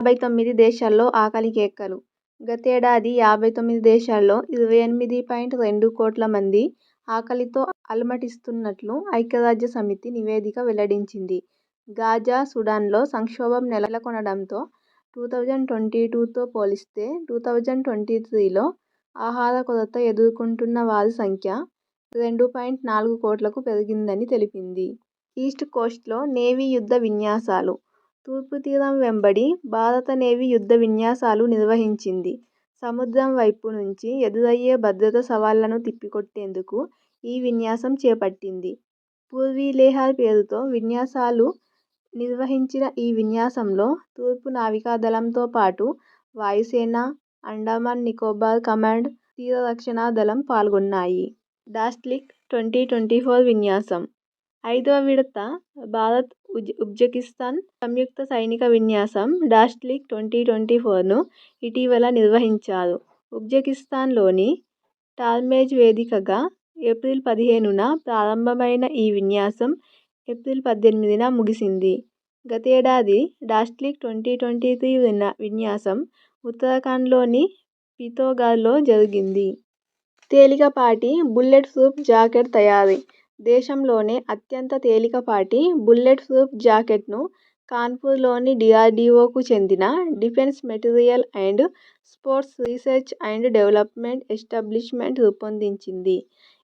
యాభై తొమ్మిది దేశాల్లో ఆకలి కేకలు గతేడాది యాభై తొమ్మిది దేశాల్లో ఇరవై ఎనిమిది పాయింట్ రెండు కోట్ల మంది ఆకలితో అలమటిస్తున్నట్లు ఐక్యరాజ్యసమితి నివేదిక వెల్లడించింది. గాజా, సుడాన్లో సంక్షోభం నెలకొనడంతో టూ థౌజండ్ ట్వంటీ టూతో పోలిస్తే టూ థౌజండ్ ట్వంటీ త్రీలో ఆహార కొరత ఎదుర్కొంటున్న వారి సంఖ్య రెండు పాయింట్ నాలుగు కోట్లకు పెరిగిందని తెలిపింది. ఈస్ట్ కోస్ట్లో నేవీ యుద్ధ విన్యాసాలు తూర్పు తీరం వెంబడి భారత నేవీ యుద్ధ విన్యాసాలు నిర్వహించింది. సముద్రం వైపు నుంచి ఎదురయ్యే భద్రతా సవాళ్ళను తిప్పికొట్టేందుకు ఈ విన్యాసం చేపట్టింది. పూర్వీ లెహర్ పేరుతో విన్యాసాలు నిర్వహించిన ఈ విన్యాసంలో తూర్పు నావికాదళంతో పాటు వాయుసేన, అండమాన్ నికోబార్ కమాండ్, తీరరక్షణ దళం పాల్గొన్నాయి. డాస్లిక్ ట్వంటీ ట్వంటీ ఫోర్ విన్యాసం ఐదవ విడత భారత్ ఉజ్బెకిస్తాన్ సంయుక్త సైనిక విన్యాసం డాస్లిక్ ట్వంటీ ట్వంటీ ఫోర్ను ఇటీవల నిర్వహించారు. ఉజ్బెకిస్తాన్లోని టార్మేజ్ వేదికగా ఏప్రిల్ పదిహేనున ప్రారంభమైన ఈ విన్యాసం ఏప్రిల్ పద్దెనిమిదిన ముగిసింది. గతేడాది డాస్లిక్ ట్వంటీ ట్వంటీ త్రీ విన్యాసం ఉత్తరాఖండ్లోని పితోఘర్లో జరిగింది. తేలికపాటి బుల్లెట్ ప్రూఫ్ జాకెట్ తయారీ దేశంలోనే అత్యంత తేలికపాటి బుల్లెట్ ప్రూఫ్ జాకెట్ను కాన్పూర్లోని డిఆర్డిఓకు చెందిన defence material and sports research and development establishment రూపొందించింది.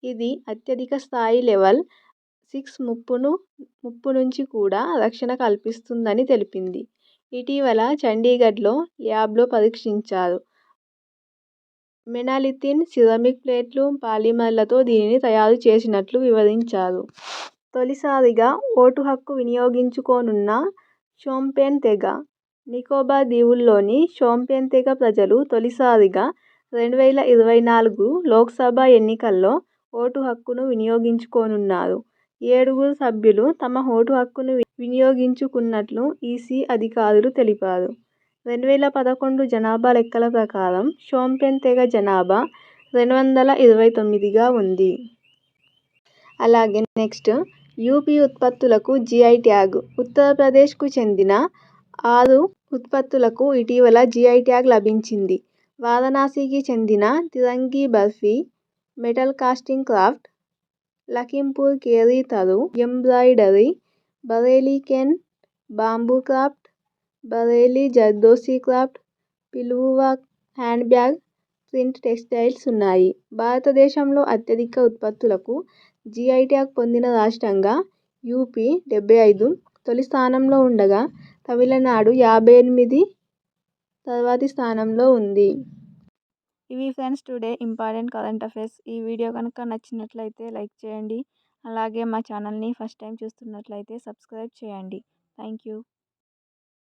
ఇది అత్యధిక స్థాయి లెవల్ సిక్స్ ముప్పును ముప్పు నుంచి కూడా రక్షణ కల్పిస్తుందని తెలిపింది. ఇటీవల చండీగఢ్లో ల్యాబ్లో పరీక్షించారు. మెనాలిథిన్, సిరామిక్ ప్లేట్లు, పాలిమర్లతో దీనిని తయారు చేసినట్లు వివరించారు. తొలిసారిగా ఓటు హక్కు వినియోగించుకోనున్న షోంపెన్ తెగ నికోబార్ దీవుల్లోని షోంపెన్ తెగ ప్రజలు తొలిసారిగా రెండు వేల ఇరవై నాలుగు లోక్సభ ఎన్నికల్లో ఓటు హక్కును వినియోగించుకోనున్నారు. ఏడుగురు సభ్యులు తమ ఓటు హక్కును వినియోగించుకున్నట్లు ఈసీ అధికారులు తెలిపారు. రెండు వేల పదకొండు జనాభా లెక్కల ప్రకారం షోంపెన్ తెగ జనాభా రెండు వందల ఇరవై తొమ్మిదిగా ఉంది. అలాగే నెక్స్ట్ యూపీ ఉత్పత్తులకు జిఐ ట్యాగ్ ఉత్తరప్రదేశ్కు చెందిన ఆరు ఉత్పత్తులకు ఇటీవల జిఐ ట్యాగ్ లభించింది. వారణాసికి చెందిన Tirangi barfi, metal casting craft, Lakhimpur Kheri Tharu embroidery, Bareilly cane bamboo craft, Bareilly zardozi craft, Pilkhuwa hand bag print textiles ఉన్నాయి. భారతదేశంలో అత్యధిక ఉత్పత్తులకు జిఐ ట్యాగ్ పొందిన రాష్ట్రంగా యూపీ డెబ్బై ఐదు తొలి స్థానంలో ఉండగా తమిళనాడు యాభై ఎనిమిది తర్వాతి స్థానంలో ఉంది. ఇవి friends today important current affairs ఈ వీడియో కనుక నచ్చినట్లయితే లైక్ చేయండి. అలాగే మా ఛానల్ని ఫస్ట్ టైం చూస్తున్నట్లయితే సబ్స్క్రైబ్ చేయండి. Thank you